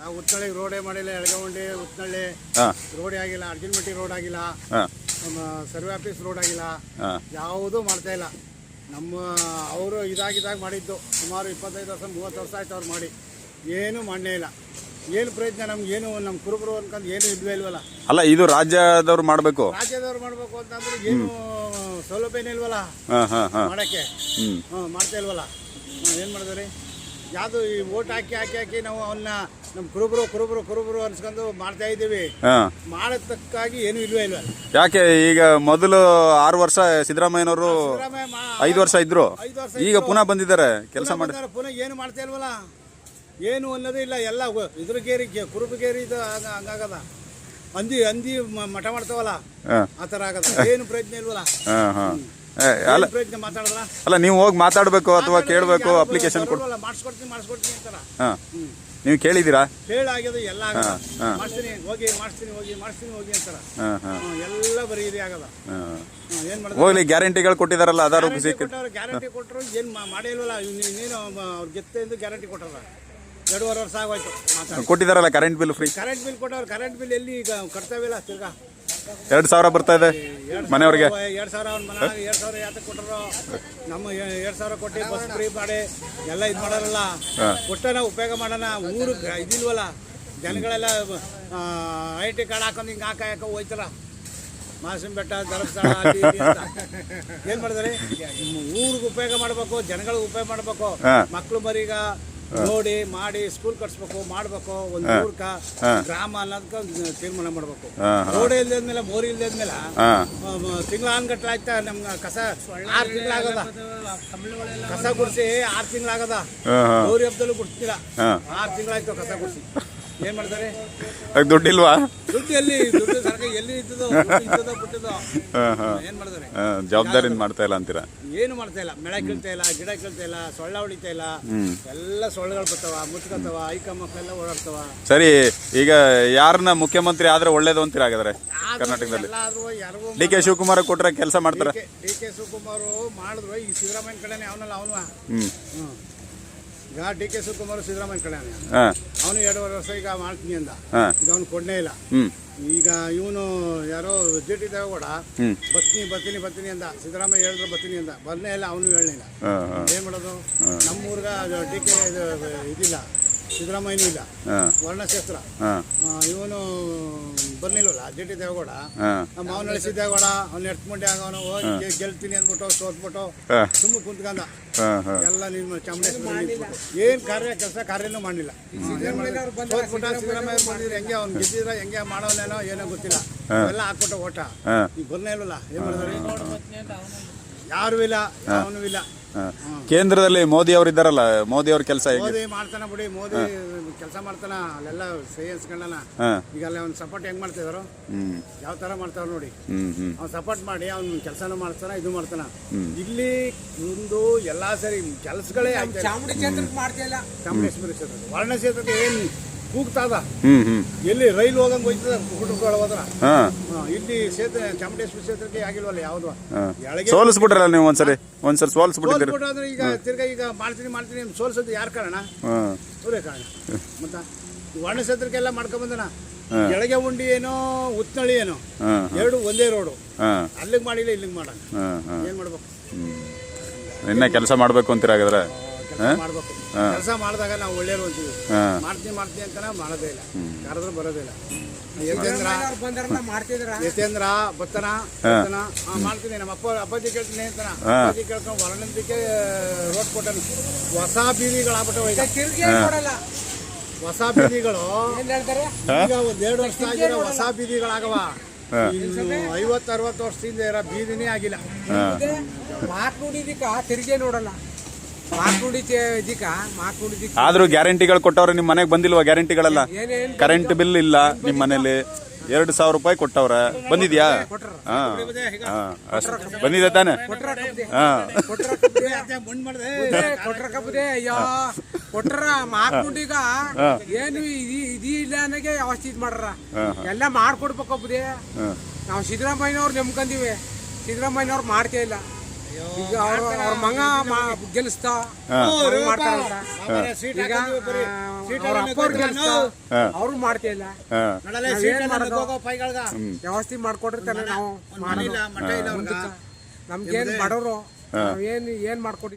ನಾವು ಉತ್ನಳ್ಳಿಗೆ ರೋಡೇ ಮಾಡಿಲ್ಲ ಎಳಗವಂಡಿ ಉತ್ನಳ್ಳಿ. ರೋಡೇ ಆಗಿಲ್ಲ ಅರ್ಜುನ್ಮಟ್ಟಿ ರೋಡ್ ಆಗಿಲ್ಲ ನಮ್ಮ ಸರ್ವೆ ಆಫೀಸ್ ರೋಡ್ ಆಗಿಲ್ಲ. ಯಾವುದೂ ಮಾಡ್ತಾ ಇಲ್ಲ. ನಮ್ಮ ಅವರು ಇದಾಗಿದ್ದಾಗ ಮಾಡಿದ್ದು. ಸುಮಾರು ಇಪ್ಪತ್ತೈದು ವರ್ಷ ಮೂವತ್ತು ವರ್ಷ ಆಯ್ತು ಅವ್ರು ಮಾಡಿ. ಏನೂ ಮಾಡಲೇ ಇಲ್ಲ. ಏನು ಪ್ರಯತ್ನ ನಮ್ಗೆ ಏನು ನಮ್ಮ ಕುರುಬರು ಅನ್ಕೊಂಡು ಏನು ಇಲ್ವೇ ಇಲ್ವಲ್ಲ. ಅಲ್ಲ ಇದು ರಾಜ್ಯದವ್ರು ಮಾಡಬೇಕು. ರಾಜ್ಯದವ್ರು ಮಾಡಬೇಕು ಅಂತಂದ್ರೆ ಏನು ಸೌಲಭ್ಯನೇ ಇಲ್ವಲ್ಲ ಮಾಡೋಕ್ಕೆ. ಮಾಡ್ತಾ ಇಲ್ವಲ್ಲ. ಏನು ಮಾಡಿದ್ರಿ? ಯಾವುದು ಈ ಓಟ್ ಹಾಕಿ ಹಾಕಿ ಹಾಕಿ ನಾವು ಅವನ್ನ ನಮ್ಮ ಕುರುಬರು ಕುರುಬರು ಕುರುಬರು ಅನ್ಸ್ಕೊಂಡು ಮಾಡ್ತಾ ಇದ್ದೀವಿ. ಮಾಡತಕ್ಕಾಗಿ ಏನು ಇಲ್ವೇ ಇಲ್ಲ ಯಾಕೆ ಈಗ ಮೊದಲು ಆರು ವರ್ಷ ಸಿದ್ದರಾಮಯ್ಯನವರು ಸಿದ್ದರಾಮಯ್ಯ ಐದು ವರ್ಷ ಇದ್ರು. ಈಗ ಪುನಃ ಬಂದಿದ್ದಾರೆ ಕೆಲಸ ಮಾಡಿ ಪುನಃ ಏನು ಮಾಡ್ತಾ ಇಲ್ವಲ್ಲ? ಏನು ಅನ್ನೋದೇ ಇಲ್ಲ ಎಲ್ಲ ಇದ್ರಗೇರಿ ಕುರುಬಗೇರಿ ಇದು ಹಂಗ- ಹಂಗಾಗದ. ಅಂದಿ ಅಂದಿ ಮಠ ಮಾಡ್ತಾವಲ್ಲ? ಆ ಥರ ಆಗದ. ಏನು ಪ್ರಯತ್ನ ಇಲ್ವಲ್ಲ? ಹಾಂ ಹಾಂ. ಅಲ್ಲ ಅಲ್ಲ ನೀವು ಹೋಗಿ ಮಾತಾಡಬೇಕು ಅಥವಾ ಕೇಳಬೇಕು ಅಪ್ಲಿಕೇಶನ್ ಕೊಡು ಮಾಡಿಸ್ಕೊಡ್ತೀನಿ ಮಾಡಿಸ್ಕೊಡ್ತೀನಿ ಅಂತಾರ? ಹಾಂ. ನೀವು ಕೇಳಿದ್ದೀರಾ? ಹೇಳಾಗ್ಯದ ಎಲ್ಲ. ಮಾಡಿಸ್ತೀನಿ ಹೋಗಿ ಮಾಡಿಸ್ತೀನಿ ಹೋಗಿ ಮಾಡಿಸ್ತೀನಿ ಹೋಗಿ ಅಂತಾರ? ಎಲ್ಲ ಬರೀ ಇದೆ ಆಗದ. ಹ್ಮ್, ಏನ್ ಮಾಡಿದ್ರು? ಹೋಗ್ಲಿ ಗ್ಯಾರಂಟಿಗಳು ಕೊಟ್ಟಿದಾರಲ್ಲ ಅದಾರು ಗ್ಯಾರಂಟಿ ಕೊಟ್ಟರು ಏನು ಮಾಡೇ ಇಲ್ವಲ್ಲ ನೀನು ಅವ್ರ ಗೆತ್ತೆಂದು ಗ್ಯಾರಂಟಿ ಕೊಟ್ಟರ ಎರಡೂವರೆ ವರ್ಷ ಆಗೋಯ್ತು ಕೊಟ್ಟಿದಾರಲ್ಲ current bill free current bill ಕೊಟ್ಟವ್ರು current bill ಎಲ್ಲಿ ಈಗ ಕಟ್ತಾವಿಲ್ಲ ತಿರ್ಗಾ? ಎರಡು ಸಾವಿರ ಬರ್ತಾ ಇದೆ ಮನೆಯವ್ರಿಗೆ. ಎರಡು ಸಾವಿರ ಅವ್ನ ಮನೆ ಎರಡು ಸಾವಿರ ಯಾತಕ್ಕೆ ಕೊಟ್ಟರು ನಮ್ಮ ಎರಡು ಸಾವಿರ ಕೊಟ್ಟು ಬಸ್ ಫ್ರೀ ಮಾಡಿ ಎಲ್ಲ ಇದು ಮಾಡೋರಲ್ಲ. ಕೊಟ್ಟನ ಉಪಯೋಗ ಮಾಡೋಣ. ಊರು ಇದಿಲ್ವಲ್ಲ? ಜನಗಳೆಲ್ಲ ಐ ಟಿ ಕಾರ್ಡ್ ಹಾಕೊಂಡು ಹಿಂಗೆ ಹಾಕ ಹಾಕ ಹೋಯ್ತಾರ ಮಾಸಿನ ಬೆಟ್ಟ ಧರ್ಮಸ್ಥಳ. ಏನ್ ಮಾಡಿದಾರೆ? ಊರಿಗೆ ಉಪಯೋಗ ಮಾಡಬೇಕು ಜನಗಳಿಗೆ ಉಪಯೋಗ ಮಾಡಬೇಕು. ಹಾ. ಮಕ್ಳು ಮರೀಗ ನೋಡಿ ಮಾಡಿ ಸ್ಕೂಲ್ ಕಟ್ಸ್ಬೇಕು ಮಾಡ್ಬೇಕು ಒಂದ್ ಊರ್ಕ ಗ್ರಾಮ ಅನ್ನೋದಕ್ಕೆ ಒಂದು ತೀರ್ಮಾನ ಮಾಡ್ಬೇಕು. ರೋಡ್ ಇಲ್ದೇದ್ಮೇಲೆ ಬೋರ್ ಇಲ್ದೇದ್ಮೇಲೆ ತಿಂಗಳ ಆನ್ಗಟ್ಲೆ ಆಯ್ತಾ ನಮ್ಗೆ ಕಸ? ಆರ್ ತಿಂಗಳಾಗದ ಕಸ ಗುಡಿಸಿ ಆರ್ ತಿಂಗಳಾಗದ ಗೌರಿ ಹಬ್ಬದಲ್ಲೂ ಗುಡಿಸ್ತೀರ ಆರ್ ಆರು ತಿಂಗಳಾಯ್ತು ಕಸ ಗುಡಿಸಿ. ಏನ್ ಮಾಡ್ತಾರೆ? ದುಡ್ಡಿಲ್ವಾ? ದುಡ್ಡು ಎಲ್ಲಿ ದುಡ್ಡು ಸರ್ಕಾರ ಎಲ್ಲಿ ಇದ್ದದೋ ದುಡ್ಡು ಇದ್ದದೋ ಬಿಟ್ಟದೋ. ಹಾಂ ಹಾಂ. ಏನ್ ಮಾಡಿದಾರೆ ಜವಾಬ್ದಾರಿಯಿಂದ ಮಾಡ್ತಾ ಇಲ್ಲ ಅಂತೀರಾ? ಏನು ಮಾಡ್ತಾ ಇಲ್ಲ. ಮಳೆ ಕೀಳ್ತಾ ಇಲ್ಲ ಗಿಡ ಕೀಳ್ತಾ ಇಲ್ಲ ಸೊಳ್ಳ ಹೊಡಿತಾ ಇಲ್ಲ. ಎಲ್ಲ ಸೊಳ್ಳೆಗಳು ಬರ್ತಾವ ಮುಚ್ಕೊತಾವ ಐಕ ಮಕ್ಕಳೆಲ್ಲ ಓಡಾಡ್ತಾವ. ಸರಿ ಈಗ ಯಾರನ್ನ ಮುಖ್ಯಮಂತ್ರಿ ಆದ್ರೆ ಒಳ್ಳೇದು ಅಂತೀರ ಹಾಗಾದ್ರೆ ಕರ್ನಾಟಕದಲ್ಲಿ? ಡಿ ಕೆ ಶಿವಕುಮಾರ್ ಕೊಟ್ರೆ ಕೆಲಸ ಮಾಡ್ತಾರೆ. ಡಿ ಕೆ ಶಿವಕುಮಾರ್ ಮಾಡಿದ್ರು ಈ ಸಿದ್ದರಾಮಯ್ಯ ಕಡೆನೇ ಅವನಲ್ಲ ಅವನು. ಈಗ ಡಿ ಕೆ ಶಿವಕುಮಾರ್ ಸಿದ್ದರಾಮಯ್ಯ ಕಡೆ ಹಾಂ. ಅವನು ಎರಡೂವರೆ ವರ್ಷ ಈಗ ಮಾಡ್ತೀನಿ ಅಂದ. ಹಾಂ. ಈಗ ಅವ್ನು ಕೊಡನೇ ಇಲ್ಲ. ಹ್ಞೂ ಈಗ ಇವನು ಯಾರೋ ಜೆ ಟಿ ದೇವೇಗೌಡ ಹ್ಞೂ ಬರ್ತೀನಿ ಬರ್ತೀನಿ ಬರ್ತೀನಿ ಅಂದ. ಸಿದ್ದರಾಮಯ್ಯ ಹೇಳಿದ್ರು ಬರ್ತೀನಿ ಅಂದ. ಬರ್ನೇ ಇಲ್ಲ ಅವನು ಹೇಳಲಿಲ್ಲ ಹಾಂ ಹಾಂ. ಏನು ಮಾಡೋದು? ನಮ್ಮೂರ್ಗ ಡಿ ಕೆ ಇದು ಇದಿಲ್ಲ. ಸಿದ್ದರಾಮಯ್ಯನೂ ಇಲ್ಲ. ಹಾಂ. ವರ್ಣಶಾಸ್ತ್ರ ಇವನು ಬರ್ಲಿಲ್ವಲ್ಲ ಜೆ ಟಿ ದೇವೇಗೌಡ. ಅವನ ಸಿದ್ದೇಗೌಡ ಅವ್ನು ಎಟ್ಮುಂಡಿ ಆಗವನು ಹೋಗಿ ಗೆಲ್ತೀನಿ ಅಂದ್ಬಿಟ್ಟು ಸೋತ್ಬಿಟ್ಟು ಸುಮ್ಮನೆ ಕುಂತ್ಕೊಂಡ ಹಾಂ ಹಾಂ. ಎಲ್ಲ ನಿಮ್ಮ ಚಾಮುಂಡೇಶ್ವರಿ ಏನ್ ಕಾರ್ಯ ಕೆಲಸ ಕಾರ್ಯನೂ ಮಾಡಲಿಲ್ಲ. ಸೋತ್ಬಿಟ್ಟ ಸಿದ್ದರಾಮಯ್ಯ ಮಾಡಿದ್ರೆ ಹೆಂಗೆ ಅವ್ನು ಗೆದ್ದಿದ್ರೆ ಹೆಂಗೆ ಮಾಡೋನೇನೋ ಏನೋ ಗೊತ್ತಿಲ್ಲ. ಎಲ್ಲ ಹಾಕ್ಬಿಟ್ಟು ಓಟ. ಈಗ ಬರ್ನೇ ಇಲ್ವಲ್ಲ ಏನ್ ಮಾಡಿದ್ರೆ ಯಾರು ಇಲ್ಲ ಅವನು ಇಲ್ಲ. ಕೇಂದ್ರದಲ್ಲಿ ಮೋದಿ ಅವರು ಇದ್ದಾರಲ್ಲ ಮೋದಿ ಅವ್ರ ಕೆಲಸ ಹೇಗೆ? ಮೋದಿ ಮಾಡ್ತಾನ ಬಿಡಿ ಮೋದಿ ಕೆಲಸ ಮಾಡ್ತಾನ ಅಲ್ಲೆಲ್ಲ ಹಾಂ. ಈಗ ಅಲ್ಲಿ ಅವ್ನ ಸಪೋರ್ಟ್ ಹೆಂಗ್ ಮಾಡ್ತಿದಾರೋ? ಯಾವ ತರ ಮಾಡ್ತಾವ ನೋಡಿ. ಹ್ಞೂ ಸಪೋರ್ಟ್ ಮಾಡಿ ಅವ್ನ ಕೆಲಸನೂ ಮಾಡ್ತಾನ ಇದು ಮಾಡ್ತಾನ. ಇಲ್ಲಿ ಒಂದು ಎಲ್ಲಾ ಸರಿ ಕೆಲಸಗಳೇ. ಚಾಮುಂಡಿ ಕ್ಷೇತ್ರಕ್ಕೆ ಮಾಡ್ತಾ ಇಲ್ಲ. ಚಾಮುಂಡೇಶ್ವರಿ ಕ್ಷೇತ್ರ ವರ್ಣ ಕ್ಷೇತ್ರಕ್ಕೆ ಏನು ಕೂಗ್ತಾದ. ಎಲ್ಲಿ ರೈಲ್ ಹೋಗಂಗೋಯ್ತದ ಹುಡುಗರು ಹೋದ್ರ? ಇಲ್ಲಿ ಸೇತುವೆ ಚಾಮುಂಡೇಶ್ವರಿ ಕ್ಷೇತ್ರಕ್ಕೆ ಆಗಿಲ್ವಲ್ಲ ಯಾವ್ದು? ಸೋಲಿಸ್ಬಿಟ್ರಲ್ಲ ನೀವು ಒಂದ್ಸರಿ? ಒಂದ್ಸರಿ ಸೋಲಿಸ್ಬಿಟ್ಟಿದ್ದೀರಿ. ಸೋಲ್ಸ್ಬಿಟ್ಟಾದ್ರೆ ಈಗ ತಿರ್ಗಾ ಈಗ ಮಾಡ್ತೀನಿ ಮಾಡ್ತೀನಿ ಸೋಲ್ಸೋದು ಯಾರ ಕಾರಣ? ಅವರೇ ಕಾರಣ. ಮತ್ತ ವರ್ಣ ಕ್ಷೇತ್ರಕ್ಕೆಲ್ಲ ಮಾಡ್ಕೊಂಬಂದನ ಕೆಳಗೆ ಉಂಡಿ ಏನೋ ಉತ್ನಳ್ಳಿ ಏನೋ? ಎರಡು ಒಂದೇ ರೋಡು. ಹಾಂ. ಅಲ್ಲಿಗೆ ಮಾಡಿಲ್ಲ ಇಲ್ಲಿಗೆ ಮಾಡ ಏನ್ ಮಾಡ್ಬೇಕು? ಇನ್ನ ಕೆಲಸ ಮಾಡ್ಬೇಕು ಅಂತೀರ ಹಾಗಾದ್ರೆ? ಮಾಡ್ಬೇಕು. ಕೆಲಸ ಮಾಡಿದಾಗ ನಾವು ಒಳ್ಳೇದು ಅಂತೀವಿ. ಹಾಂ. ಮಾಡ್ತೀನಿ ಮಾಡ್ತೀನಿ ಅಂತಾನೆ ಮಾಡೋದೇ ಇಲ್ಲ. ಕರೆದ್ರೆ ಬರೋದೇ ಇಲ್ಲ. ಯತೇಂದ್ರ ಬತ್ತನ ಮಾಡ್ತೀನಿ. ನಮ್ಮ ಅಪ್ಪ ಅಪ್ಪಾಜಿ ಕೇಳ್ತೀನಿ ಅಂತಾನ ಅಪ್ಪಾಜಿ ಕೇಳ್ಕೊಂಡು ವರ್ಣಂತಿಕೆ ರೋಡ್ ಕೊಟ್ಟನು. ಹೊಸ ಬೀದಿಗಳಾಗ್ಬಿಟ್ಟವ ಹೊಸ ಬೀದಿಗಳು. ಈಗ ಒಂದ್ ಎರಡು ವರ್ಷ ಆಗಿರೋ ಹೊಸ ಬೀದಿಗಳಾಗವ. ಐವತ್ತು ಅರವತ್ತು ವರ್ಷದಿಂದ ಇರೋ ಬೀದಿನೇ ಆಗಿಲ್ಲ. ಮಾತ್ ನೋಡಿದಿಕ್ಕ ತಿರುಗೇ ನೋಡಲ್ಲ. ಆದ್ರೂ ಗ್ಯಾರಂಟಿಗಳು ಕೊಟ್ಟವ್ರೆ ನಿಮ್ಮ ಮನೆಗೆ ಬಂದಿಲ್ವಾ ಗ್ಯಾರಂಟಿಗಳೆಲ್ಲ? ಕರೆಂಟ್ ಬಿಲ್ ಇಲ್ಲ ನಿಮ್ಮ ಮನೇಲಿ ಎರಡು ಸಾವಿರ ರೂಪಾಯಿ ಕೊಟ್ಟವ್ರ. ಬಂದಿದ್ಯಾ? ಹಾಂ ಹಾಂ ಅಷ್ಟು. ಬಂದಿದೆ ತಾನೆ? ಕೊಟ್ರ ಹಾಂ. ನೋಡಿಗ ಏನು ಇದೀ ಇಲ್ಲ ಅನ್ನಗೆ ಅವಸ್ಥೆ ಇದ್ ಮಾಡ್ರ. ಎಲ್ಲ ಮಾಡ್ಕೊಡ್ಬೇಕಪ್ಪದೇ ನಾವು ಸಿದ್ದರಾಮಯ್ಯನವ್ರು ನೆಮ್ಕಂದಿವಿ. ಸಿದ್ದರಾಮಯ್ಯನವ್ರು ಮಾಡ್ತಾ ಇಲ್ಲ. ಈಗ ಅವ್ರ ಅವ್ರ ಮಗ ಮಾ- ಗೆಲ್ಲಿಸ್ತಾ. ಅವ್ರು ಮಾಡ್ತಾರಂತ ಈಗ. ಅವ್ರ ಅಪ್ಪವ್ರು ಗೆಲ್ಲಿಸ್ತಾ ಹಾ. ಹಾ. ಏನ್ ಮಾಡೋದು? ಪೈಗಳ್ಗ. ವ್ಯವಸ್ಥೆ ಮಾಡ್ಕೊಟ್ರೆ ನಾವು ಮನೆ ಇಲ್ಲ ಮಾಡೋದು. ಇಲ್ಲ. ನಮ್ಗೇನ್ ಬಡವರು ನಾವೇನ್ ಏನ್ ಮಾಡ್ಕೊಡಿ